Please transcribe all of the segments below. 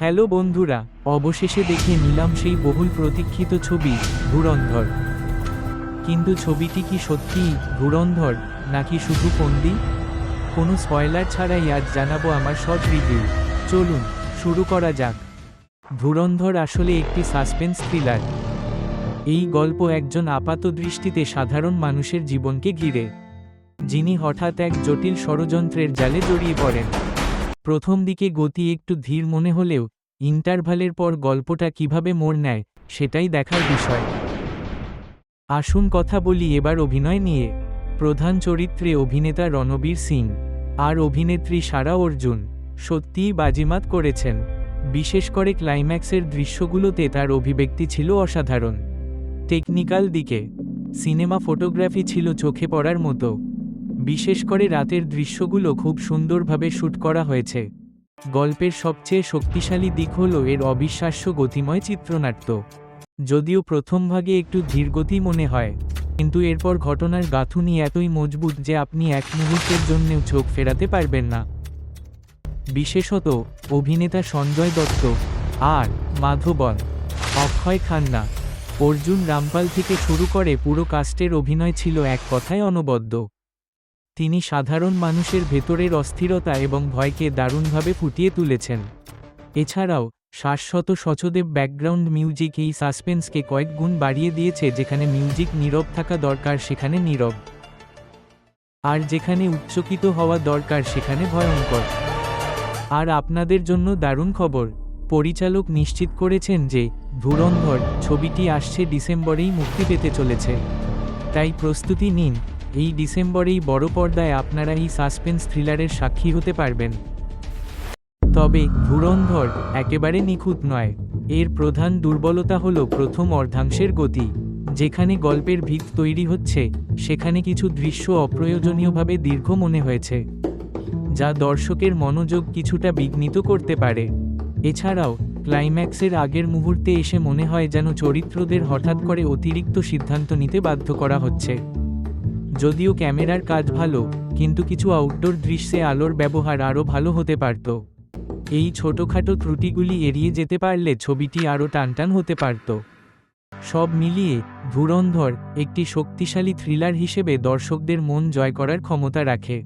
Hello বন্ধুরা, অবশেষে দেখে নিলাম সেই বহুল প্রতীক্ষিত ছবি, ধুরন্ধর। কিন্তু ছবিটি কি সত্যিই ধুরন্ধর, নাকি শুধু ফন্দি? কোনো স্পয়লার ছাড়াই আজ জানাব আমার সব রিভিউ চলুন, শুরু করা যাক। ধুরন্ধর আসলে একটি সাসপেন্স থ্রিলার এই গল্প একজন আপাত দৃষ্টিতে সাধারণ মানুষের জীবনকে ঘিরে, যিনি হঠাৎ এক জটিল ষড়যন্ত্রের জালে জড়িয়ে পড়েন। প্রথম দিকে গতি একটু ধীর মনে হলেও ইন্টারভালের পর গল্পটা কীভাবে মোড় নেয়, সেটাই দেখার বিষয়। আসুন কথা বলি এবার অভিনয় নিয়ে। প্রধান চরিত্রে অভিনেতা রণবীর সিং, আর অভিনেত্রী সারা অর্জুন, সত্যিই বাজিমাত করেছেন। বিশেষ করে ক্লাইম্যাক্সের দৃশ্যগুলোতে তার অভিব্যক্তি ছিল অসাধারণ। টেকনিক্যাল দিকে, সিনেমা ফটোগ্রাফি ছিল চোখে পড়ার মতো। বিশেষ করে রাতের দৃশ্যগুলো খুব সুন্দরভাবে শ্যুট করা হয়েছে। গল্পের সবচেয়ে শক্তিশালী দিক হল এর অবিশ্বাস্য গতিময় চিত্রনাট্য। যদিও প্রথম ভাগে একটু ধীরগতি মনে হয়, কিন্তু এরপর ঘটনার গাঁথুনি এতই মজবুত যে আপনি এক মুহূর্তের জন্যেও চোখ ফেরাতে পারবেন না। বিশেষত, অভিনেতা সঞ্জয় দত্ত আর মাধবন, অক্ষয় খান্না, অর্জুন রামপাল থেকে শুরু করে পুরো কাস্টের অভিনয় ছিল এক কথায় অনবদ্য। তিনি সাধারণ মানুষের ভেতরের অস্থিরতা এবং ভয়কে দারুণভাবে ফুটিয়ে তুলেছেন। এছাড়াও, শাশ্বত সচদেব ব্যাকগ্রাউন্ড মিউজিক এই সাসপেন্সকে কয়েক গুণ বাড়িয়ে দিয়েছে যেখানে মিউজিক নীরব থাকা দরকার, সেখানে নীরব। আর যেখানে উচ্চকিত হওয়া দরকার, সেখানে ভয়ঙ্কর। আর আপনাদের জন্য দারুণ খবর, পরিচালক নিশ্চিত করেছেন যে, ধুরন্ধর, ছবিটি আসছে ডিসেম্বরেই মুক্তি পেতে চলেছে। তাই প্রস্তুতি নিন। এই ডিসেম্বরেই বড় পর্দায় আপনারা এই সাসপেন্স থ্রিলারের সাক্ষী হতে পারবেন। তবে ধুরন্ধর একেবারে নিখুঁত নয়। এর প্রধান দুর্বলতা হল প্রথম অর্ধাংশের গতি। যেখানে গল্পের ভিত তৈরি হচ্ছে, সেখানে কিছু দৃশ্য অপ্রয়োজনীয়ভাবে দীর্ঘ মনে হয়েছে, যা দর্শকের মনোযোগ কিছুটা বিঘ্নিত করতে পারে। এছাড়াও, ক্লাইম্যাক্সের আগের মুহূর্তে এসে মনে হয় যেন চরিত্রদের হঠাৎ করে অতিরিক্ত সিদ্ধান্ত নিতে বাধ্য করা হচ্ছে। যদিও ক্যামেরার কাজ ভালো, কিন্তু কিছু আউটডোর দৃশ্যে আলোর ব্যবহার আরও ভালো হতে পারত। এই ছোটোখাটো ত্রুটিগুলি এড়িয়ে যেতে পারলে ছবিটি আরও টানটান হতে পারত। সব মিলিয়ে, ধুরন্ধর একটি শক্তিশালী থ্রিলার হিসেবে দর্শকদের মন জয় করার ক্ষমতা রাখে।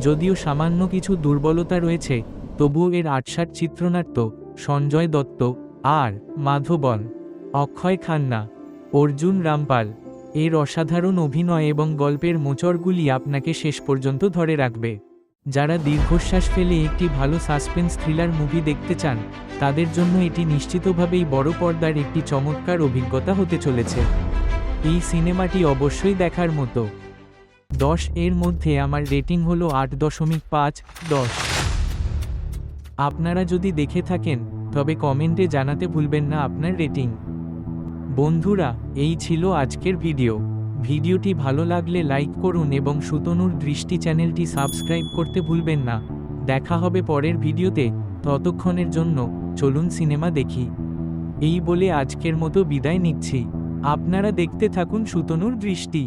যদিও সামান্য কিছু দুর্বলতা রয়েছে, তবুও এর আটসাট চিত্রনাট্য, সঞ্জয় দত্ত, আর মাধবন, অক্ষয় খান্না, অর্জুন রামপাল এর অসাধারণ অভিনয় এবং গল্পের মোচড়গুলি আপনাকে শেষ পর্যন্ত ধরে রাখবে। যারা দীর্ঘশ্বাস ফেলে একটি ভালো সাসপেন্স থ্রিলার মুভি দেখতে চান, তাদের জন্য এটি নিশ্চিতভাবেই বড় পর্দার একটি চমৎকার অভিজ্ঞতা হতে চলেছে। এই সিনেমাটি অবশ্যই দেখার মতো। দশ এর মধ্যে আমার রেটিং হলো আট দশমিক পাঁচ দশ। আপনারা যদি দেখে থাকেন, তবে কমেন্টে জানাতে ভুলবেন না আপনার রেটিং। বন্ধুরা, এই ছিল আজকের ভিডিও। ভিডিওটি ভালো লাগলে লাইক করুন এবং সুতনুর দৃষ্টি চ্যানেলটি সাবস্ক্রাইব করতে ভুলবেন না। দেখা হবে পরের ভিডিওতে। ততক্ষণের জন্য চলুন সিনেমা দেখি। এই বলে আজকের মতো বিদায় নিচ্ছি। আপনারা দেখতে থাকুন সুতনুর দৃষ্টি।